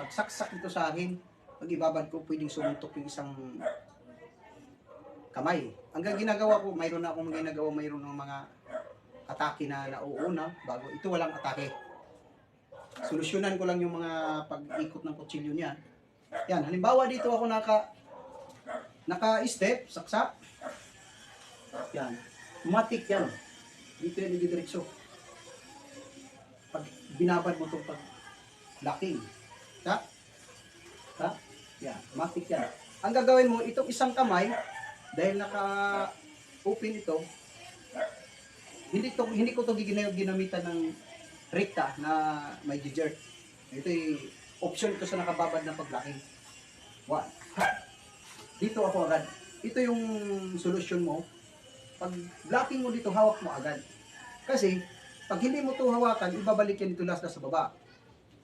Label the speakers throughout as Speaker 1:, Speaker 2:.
Speaker 1: pagsaksak ito sa akin, pag ibabad ko, pwedeng sumuntok yung isang kamay. Hanggang ginagawa ko, mayroon na akong ginagawa, mayroon ng mga atake na nauuna bago ito walang atake. Solusyonan ko lang yung mga pag-ikot ng kutsilyo niya. Yan, halimbawa dito ako naka naka-step, saksak. Yan. Matik yan. Dito yan diretso. Pag binabad mo itong pag locking. Ha? Ha? Yan. Matik yan. Ang gagawin mo, itong isang kamay, dahil naka-open ito, hindi to hindi ko to gina- ginamitan ng rekta na may jerk. Ito ay option ko sa nakababad na paglaki. One. Dito ako agad. Ito yung solusyon mo. Pag blocking mo dito, hawak mo agad. Kasi, pag hindi mo to hawakan, ibabalik yan dito last na sa baba.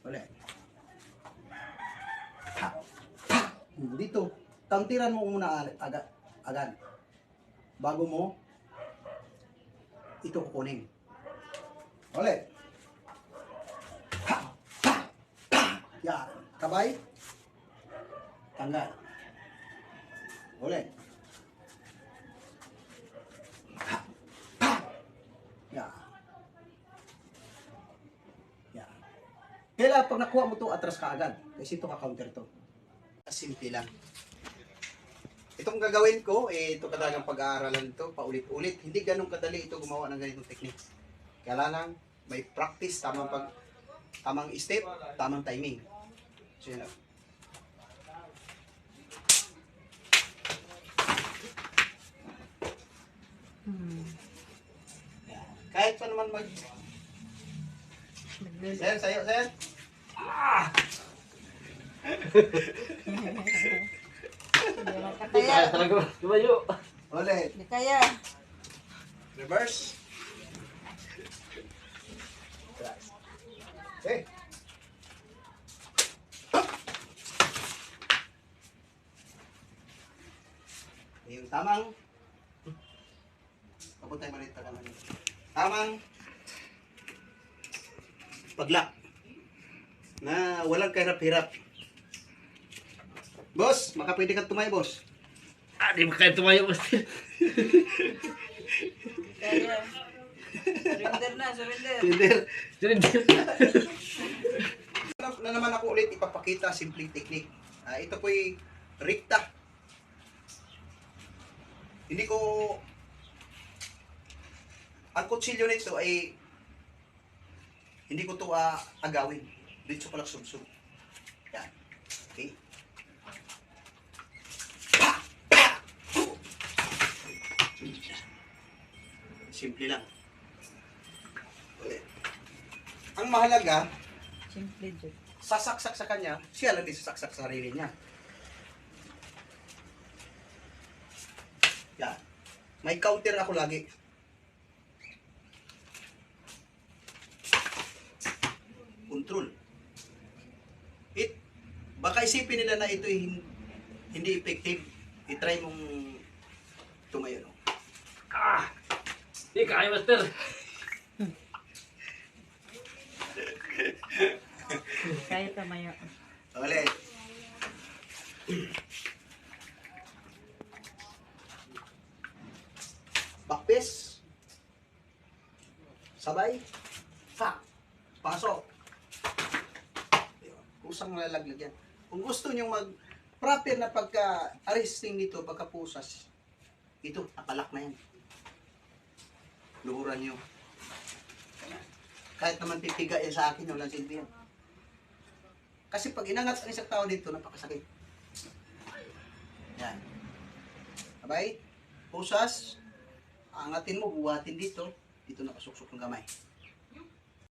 Speaker 1: Ulit. Ha. Ha. Dito, tauntiran mo muna ag- agad. agad. Bago mo, ito kukunin. Ulit. Ha! Ha! Ha! Yan. Kabay. Tanggal. Ulit. Ha! Ha! Yan. Yan. Kailangan pag nakuha mo to atras ka agad. Kasi ito ka-counter to. Simple lang. Itong gagawin ko, eh, ito talagang pag-aaralan ito, paulit-ulit. Hindi ganun kadali ito gumawa ng ganitong technique. Kailangan may practice, tamang pag tamang step, tamang timing. So, yun lang. Yan. Kahit pa naman mag... Sir, sayo, sir.
Speaker 2: Hindi kaya.
Speaker 3: talaga. Tumayo.
Speaker 1: Ulit.
Speaker 2: Hindi kaya.
Speaker 1: Reverse. Okay. Yung tamang Papuntay maliit ka naman. Tamang paglak na walang kahirap-hirap. Boss, makapwede ka tumayo, boss.
Speaker 3: Ah, di ba kaya tumayo, Master?
Speaker 2: Kaya. Surrender na, surrender.
Speaker 1: Tinder.
Speaker 3: Surrender.
Speaker 1: na, na naman ako ulit ipapakita simpleng technique. Ah, ito po'y rikta. Hindi ko ang kutsilyo nito ay hindi ko to ah, agawin. Dito lang subsub. Yan. Okay. Simple lang. Ulit. Ang mahalaga,
Speaker 2: Simple Jud.
Speaker 1: sasaksak sa kanya, siya lang din sasaksak sa sarili niya. Yan. May counter ako lagi. Baka isipin nila na ito hin- hindi effective. I-try mong tumayo. No?
Speaker 3: Ah! Di kaya, Master.
Speaker 2: Kaya tamayo.
Speaker 1: Ulit. Bakpis. Sabay. Ha. Pasok. Kusang lalaglag yan. Kung gusto nyo mag proper na pagka-arresting dito, pagka-pusas, ito, nakalak na yan. Luhuran nyo. Kahit naman pipiga yan sa akin, walang silbi yan. Kasi pag inangat ang isang tao dito, napakasakit. Yan. Abay, pusas, angatin mo, buhatin dito, dito nakasuksok ng kamay.